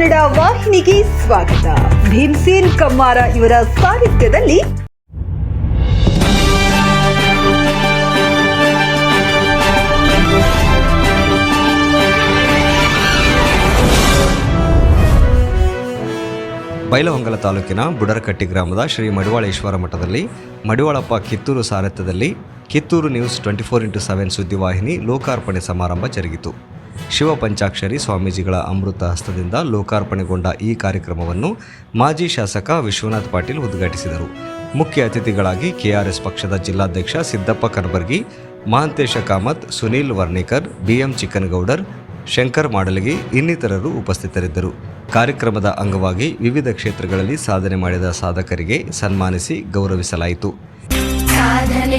ಕನ್ನಡ ವಾಹಿನಿಗೆ ಸ್ವಾಗತ. ಭೀಮಸೇನ್ ಕಮ್ಮಾರ ಇವರ ಸಾಹಿತ್ಯದಲ್ಲಿ ಬೈಲಹೊಂಗಲ ತಾಲೂಕಿನ ಬುಡರಕಟ್ಟಿ ಗ್ರಾಮದ ಶ್ರೀ ಮಡಿವಾಳೇಶ್ವರ ಮಠದಲ್ಲಿ, Madivalappa Kittur ಸಾರಥ್ಯದಲ್ಲಿ Kittur news twenty four into seven ಸುದ್ದಿವಾಹಿನಿ ಲೋಕಾರ್ಪಣೆ ಸಮಾರಂಭ ಜರುಗಿತು. ಶಿವ ಪಂಚಾಕ್ಷರಿ ಸ್ವಾಮೀಜಿಗಳ ಅಮೃತ ಹಸ್ತದಿಂದ ಲೋಕಾರ್ಪಣೆಗೊಂಡ ಈ ಕಾರ್ಯಕ್ರಮವನ್ನು ಮಾಜಿ ಶಾಸಕ ವಿಶ್ವನಾಥ್ ಪಾಟೀಲ್ ಉದ್ಘಾಟಿಸಿದರು. ಮುಖ್ಯ ಅತಿಥಿಗಳಾಗಿ ಕೆಆರ್ಎಸ್ ಪಕ್ಷದ ಜಿಲ್ಲಾಧ್ಯಕ್ಷ ಸಿದ್ದಪ್ಪ ಕನಬರ್ಗಿ, ಮಹಾಂತೇಶ ಕಾಮತ್, ಸುನೀಲ್ ವರ್ಣೇಕರ್ ಬಿಎಂ ಚಿಕ್ಕನಗೌಡರ್, ಶಂಕರ್ ಮಾಡಲಗಿ ಇನ್ನಿತರರು ಉಪಸ್ಥಿತರಿದ್ದರು. ಕಾರ್ಯಕ್ರಮದ ಅಂಗವಾಗಿ ವಿವಿಧ ಕ್ಷೇತ್ರಗಳಲ್ಲಿ ಸಾಧನೆ ಮಾಡಿದ ಸಾಧಕರಿಗೆ ಸನ್ಮಾನಿಸಿ ಗೌರವಿಸಲಾಯಿತು. ಸಾಧನೆ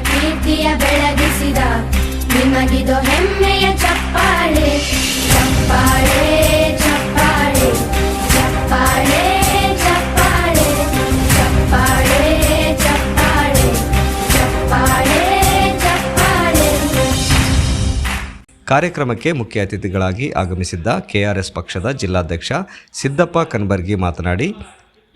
ಕೀರ್ತಿಯ ಬೆಳಗಿಸಿದ ನಿಮಗಿದು ಹೆಮ್ಮೆಯ ಚಪ್ಪಾಳೆ. ಚಪ್ಪಾಳೆ ಚಪ್ಪಾಳೆ ಚಪ್ಪಾಳೆ ಚಪ್ಪಾಳೆ ಚಪ್ಪಾಳೆ ಚಪ್ಪಾಳೆ ಚಪ್ಪಾಳೆ ಚಪ್ಪಾಳೆ. ಕಾರ್ಯಕ್ರಮಕ್ಕೆ ಮುಖ್ಯ ಅತಿಥಿಗಳಾಗಿ ಆಗಮಿಸಿದ್ದ ಕೆಆರ್ಎಸ್ ಪಕ್ಷದ ಜಿಲ್ಲಾಧ್ಯಕ್ಷ ಸಿದ್ದಪ್ಪ ಕನ್ಬರ್ಗಿ ಮಾತನಾಡಿ,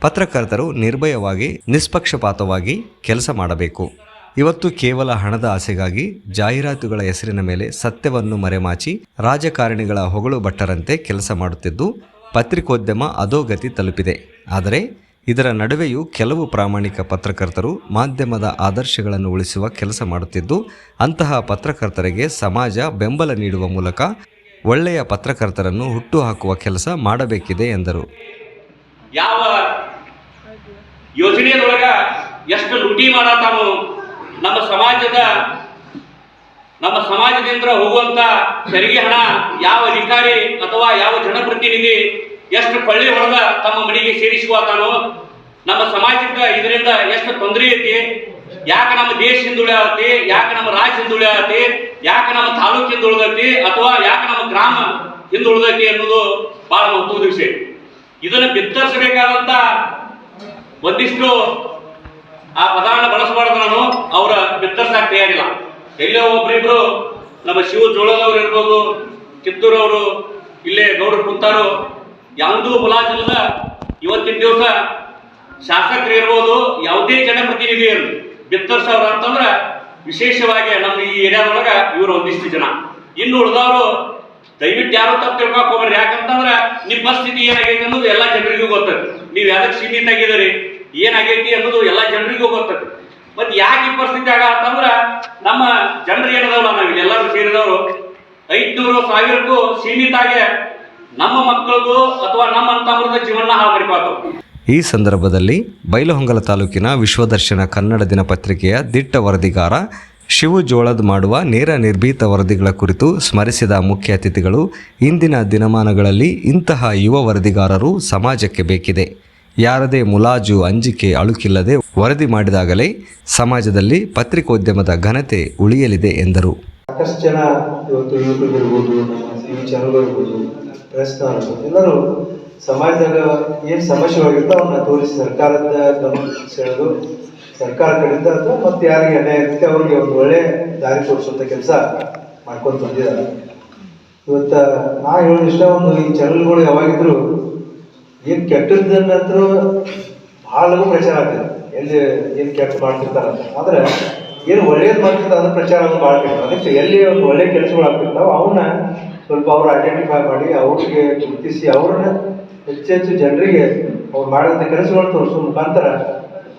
ಪತ್ರಕರ್ತರು ನಿರ್ಭಯವಾಗಿ, ನಿಷ್ಪಕ್ಷಪಾತವಾಗಿ ಕೆಲಸ ಮಾಡಬೇಕು. ಇವತ್ತು ಕೇವಲ ಹಣದ ಆಸೆಗಾಗಿ ಜಾಹೀರಾತುಗಳ ಹೆಸರಿನ ಮೇಲೆ ಸತ್ಯವನ್ನು ಮರೆಮಾಚಿ ರಾಜಕಾರಣಿಗಳ ಹೊಗಳು ಭಟ್ಟರಂತೆ ಕೆಲಸ ಮಾಡುತ್ತಿದ್ದು, ಪತ್ರಿಕೋದ್ಯಮ ಅಧೋಗತಿ ತಲುಪಿದೆ. ಆದರೆ, ಇದರ ನಡುವೆಯೂ ಕೆಲವು ಪ್ರಾಮಾಣಿಕ ಪತ್ರಕರ್ತರು ಮಾಧ್ಯಮದ ಆದರ್ಶಗಳನ್ನು ಉಳಿಸುವ ಕೆಲಸ ಮಾಡುತ್ತಿದ್ದು, ಅಂತಹ ಪತ್ರಕರ್ತರಿಗೆ ಸಮಾಜ ಬೆಂಬಲ ನೀಡುವ ಮೂಲಕ ಒಳ್ಳೆಯ ಪತ್ರಕರ್ತರನ್ನು ಹುಟ್ಟುಹಾಕುವ ಕೆಲಸ ಮಾಡಬೇಕಿದೆ ಎಂದರು. ಯಾವ ಯೋಜನೆಯೊಳಗ ಎಷ್ಟು ಲೂಟಿ ಮಾಡತಾನು ನಮ್ಮ ಸಮಾಜದ, ನಮ್ಮ ಸಮಾಜದಿಂದ ಹೋಗುವಂತ ತೆರಿಗೆ ಹಣ ಯಾವ ಅಧಿಕಾರಿ ಅಥವಾ ಯಾವ ಜನಪ್ರತಿನಿಧಿ ಎಷ್ಟು ಕೊಳ್ಳಿ ಹೊಡೆದ ತಮ್ಮ ಮನೆಗೆ ಸೇರಿಸುವತಾನೋ ನಮ್ಮ ಸಮಾಜಕ್ಕೆ ಇದರಿಂದ ಎಷ್ಟು ತೊಂದರೆ ಐತಿ? ಯಾಕೆ ನಮ್ಮ ದೇಶ ಹಿಂದುಳಿಯತಿ ಯಾಕೆ ನಮ್ಮ ರಾಜ್ಯ ಹಿಂದುಳಿಯತಿ ಯಾಕೆ ನಮ್ಮ ತಾಲೂಕು ಹಿಂದುಳಿದೈತಿ ಅಥವಾ ಯಾಕೆ ನಮ್ಮ ಗ್ರಾಮ ಹಿಂದುಳಿದೈತಿ ಅನ್ನೋದು ಬಹಳ ಮಹತ್ವದ ವಿಷಯ. ಇದನ್ನ ಬಿತ್ತರಿಸಬೇಕಾದಂತ ಒಂದಿಷ್ಟು ಆ ಪದವನ್ನು ಬಳಸಬಾರ್ದು ನಾನು, ಅವರ ಬಿತ್ತರ್ಸಾಕ ತಯಾರಿಲ್ಲ. ಎಲ್ಲೋ ಒಬ್ರಿಬ್ರು ನಮ್ಮ ಶಿವ ಜೋಳದವ್ರು ಇರ್ಬೋದು, ಕಿತ್ತೂರವರು, ಇಲ್ಲೇ ಗೌಡ್ರು ಕುಂತಾರು, ಯಾವುದೂ ಮುಲಾಜಿಲ್ಲದ ಇವತ್ತಿನ ದಿವಸ ಶಾಸಕರು ಇರ್ಬೋದು, ಯಾವುದೇ ಜನಪ್ರತಿನಿಧಿ ಇರಲಿ ಅಂತಂದ್ರೆ ಅಂತಂದ್ರ ವಿಶೇಷವಾಗಿ ನಮ್ಮ ಈ ಏರಿಯಾದೊಳಗ ಇವರು ಒಂದಿಷ್ಟು ಜನ. ಇನ್ನು ಉಳಿದವರು ದಯವಿಟ್ಟು ಯಾರು ತಪ್ಪು ತಿಳ್ಕೊಕ್ ಹೋಗ್ರಿ ಯಾಕಂತಂದ್ರೆ ನಿಮ್ಮ ಸ್ಥಿತಿ ಏನಾಗೈತೆ ಅನ್ನೋದು ಎಲ್ಲಾ ಜನರಿಗೂ ಗೊತ್ತದೆ. ನೀವು ಯಾವ್ದಕ್ಕೆ ಸೀಮಿತ ಆಗಿದ್ದೀರಿ ಏನಾಗೈತಿ ಅನ್ನೋದು ಎಲ್ಲ ಜನರಿಗೂ ಗೊತ್ತದೆ. ಮತ್ತೆ ಯಾಕೆ ಈ ಪರಿಸ್ಥಿತಿ ಆಗ ಅಂತಂದ್ರ ನಮ್ಮ ಜನರು ಏನದವಲ್ಲ ನಾವು ಎಲ್ಲರೂ ಸೇರಿದವರು ಐದ್ನೂರು ಸಾವಿರಕ್ಕೂ ಸೀಮಿತ ಆಗಿ ನಮ್ಮ ಮಕ್ಕಳಿಗೂ ಅಥವಾ ನಮ್ಮ ಅಂತಮ್ರದ ಜೀವನ ಹಾಳು ಈ ಸಂದರ್ಭದಲ್ಲಿ ಬೈಲಹೊಂಗಲ ತಾಲೂಕಿನ ವಿಶ್ವದರ್ಶನ ಕನ್ನಡ ದಿನಪತ್ರಿಕೆಯ ದಿಟ್ಟ ವರದಿಗಾರ ಶಿವು ಜೋಳದ್ ಮಾಡುವ ನೇರ ನಿರ್ಭೀತ ವರದಿಗಳ ಕುರಿತು ಸ್ಮರಿಸಿದ ಮುಖ್ಯ ಅತಿಥಿಗಳು ಇಂದಿನ ದಿನಮಾನಗಳಲ್ಲಿ ಇಂತಹ ಯುವ ವರದಿಗಾರರು ಸಮಾಜಕ್ಕೆ ಬೇಕಿದೆ. ಯಾರದೇ ಮುಲಾಜು, ಅಂಜಿಕೆ, ಅಳುಕಿಲ್ಲದೆ ವರದಿ ಮಾಡಿದಾಗಲೇ ಸಮಾಜದಲ್ಲಿ ಪತ್ರಿಕೋದ್ಯಮದ ಘನತೆ ಉಳಿಯಲಿದೆ ಎಂದರು. ಸಾಕಷ್ಟು ಜನ ಇವತ್ತು ಚಾನಲ್ ಇರ್ಬೋದು ಪ್ರೆಸ್ ಎಲ್ಲರೂ ಸಮಾಜದಾಗ ಏನು ಸಮಸ್ಯೆಗಳಿರ್ತಾವ ಅವನ್ನ ತೋರಿಸಿ ಸರ್ಕಾರದ ಗಮನ ಸೆಳೆದು ಸರ್ಕಾರ ಕಡೆಯಿಂದ ಅಥವಾ ಮತ್ತೆ ಯಾರಿಗೆ ಅನ್ಯಾಯ ಇರುತ್ತೆ ಅವ್ರಿಗೆ ಒಂದು ಒಳ್ಳೆ ದಾರಿ ತೋರಿಸುವಂಥ ಕೆಲಸ ಮಾಡ್ಕೊಂಡು ಬಂದಿದ್ದಾರೆ. ಇವತ್ತ ನಾ ಹೇಳೋದಿಷ್ಟ ಒಂದು ಈ ಚಾನಲ್ಗಳು ಯಾವಾಗಿದ್ರು ಏನು ಕೆಟ್ಟದ್ದನ್ನಂತರೂ ಭಾಳ ಪ್ರಚಾರ ಆಗ್ತದೆ. ಎಲ್ಲಿ ಏನು ಕೆಟ್ಟ ಮಾಡ್ತಿರ್ತಾರ ಆದ್ರೆ ಏನು ಒಳ್ಳೇದು ಮಾಡ್ತಿರ್ತಾರೆ ಅದ್ರ ಪ್ರಚಾರ ಅದು ಭಾಳ ಕೆಟ್ಟ ಅದಕ್ಕೆ ಎಲ್ಲಿ ಒಂದು ಒಳ್ಳೆ ಕೆಲಸಗಳು ಆಗ್ತಿರ್ತಾವ ಅವನ್ನ ಸ್ವಲ್ಪ ಅವ್ರು ಐಡೆಂಟಿಫೈ ಮಾಡಿ, ಅವ್ರಿಗೆ ಗುರುತಿಸಿ, ಅವ್ರನ್ನ ಹೆಚ್ಚು ಹೆಚ್ಚು ಜನರಿಗೆ ಅವ್ರು ಮಾಡಿದಂಥ ಕೆಲಸಗಳು ತೋರಿಸೋ ಮುಖಾಂತರ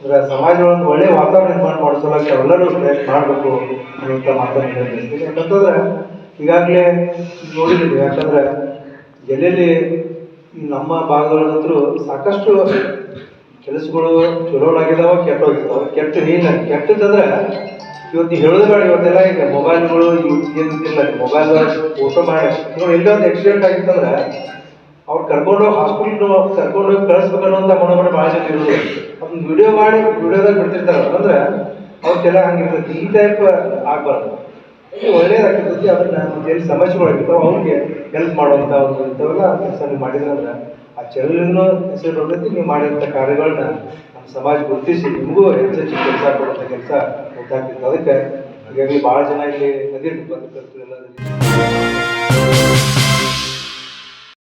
ಅಂದ್ರೆ ಒಂದು ಒಳ್ಳೆ ವಾತಾವರಣ ನಿರ್ಮಾಣ ಮಾಡಿಸೋಕೆ ಎಲ್ಲರೂ ಪ್ರಯತ್ನ ಮಾಡಬೇಕು ಅನ್ನುವಂಥ ಮಾತನ್ನು ಯಾಕಂತಂದ್ರೆ ಈಗಾಗಲೇ ನೋಡಿದ್ದೀವಿ, ಯಾಕಂದ್ರೆ ಎಲ್ಲೆಲ್ಲಿ ನಮ್ಮ ಭಾಗಗಳಂತರೂ ಸಾಕಷ್ಟು ಕೆಲಸಗಳು ಚಲೋ ಆಗಿದಾವ ಕೆಟ್ಟೋಗಿರ್ತಾವ ಕೆಟ್ಟ ನೀನ ಕೆಟ್ಟದಂದ್ರೆ ಇವತ್ತು ಹೇಳೋದು ಬೇಡ ಇವತ್ತೆಲ್ಲ ಈಗ ಮೊಬೈಲ್ಗಳು ಏನಿಲ್ಲ ಮೊಬೈಲ್ ಫೋಟೋ ಮಾಡಿ. ಎಲ್ಲೋ ಒಂದು ಆಕ್ಸಿಡೆಂಟ್ ಆಗಿತ್ತಂದ್ರೆ ಅವ್ರು ಕರ್ಕೊಂಡು ಗೆ ಕರ್ಕೊಂಡು ಹೋಗಿ ಕಳಿಸ್ಬೇಕನ್ನೋಂಥ ಮನೋಭಾವನೆ ಭಾಳ ಜನ ಇರೋದು. ಅದನ್ನ ವಿಡಿಯೋ ಮಾಡಿ ವಿಡಿಯೋದಾಗ ಬಿಡ್ತಿರ್ತಾರೆ ಅಂದ್ರೆ ಅವ್ರಿಗೆಲ್ಲ ಹಂಗಿರ್ತೈತಿ. ಈ ಟೈಪ್ ಆಗ್ಬಾರ್ದು. ಇದು ಒಳ್ಳೇದಾಗ್ತೈತಿ ಅದನ್ನ ಏನು ಸಮಸ್ಯೆಗಳಾಗಿರ್ತಾವೆ ಅವ್ರಿಗೆ ಹೆಲ್ಪ್ ಮಾಡುವಂಥ ಒಂದು ಇಂಥವೆಲ್ಲ ಕೆಲಸ ನೀವು ಮಾಡಿದ್ರಂದ್ರೆ ಆ ಚಳಿನೂ ಹೆಸರು ನೀವು ಮಾಡಿದಂಥ ಕಾರ್ಯಗಳನ್ನ ನಮ್ಮ ಸಮಾಜ ಗುರುತಿಸಿ ನಿಮಗೂ ಹೆಚ್ಚೆಚ್ಚು ಕೆಲಸ ಕೊಡುವಂಥ ಕೆಲಸ ಗೊತ್ತಾಗ್ತಿತ್ತು ಅದಕ್ಕೆ ಹಾಗಾಗಿ ಭಾಳ ಜನ ಇಲ್ಲಿ ಅದೇ ಎಲ್ಲ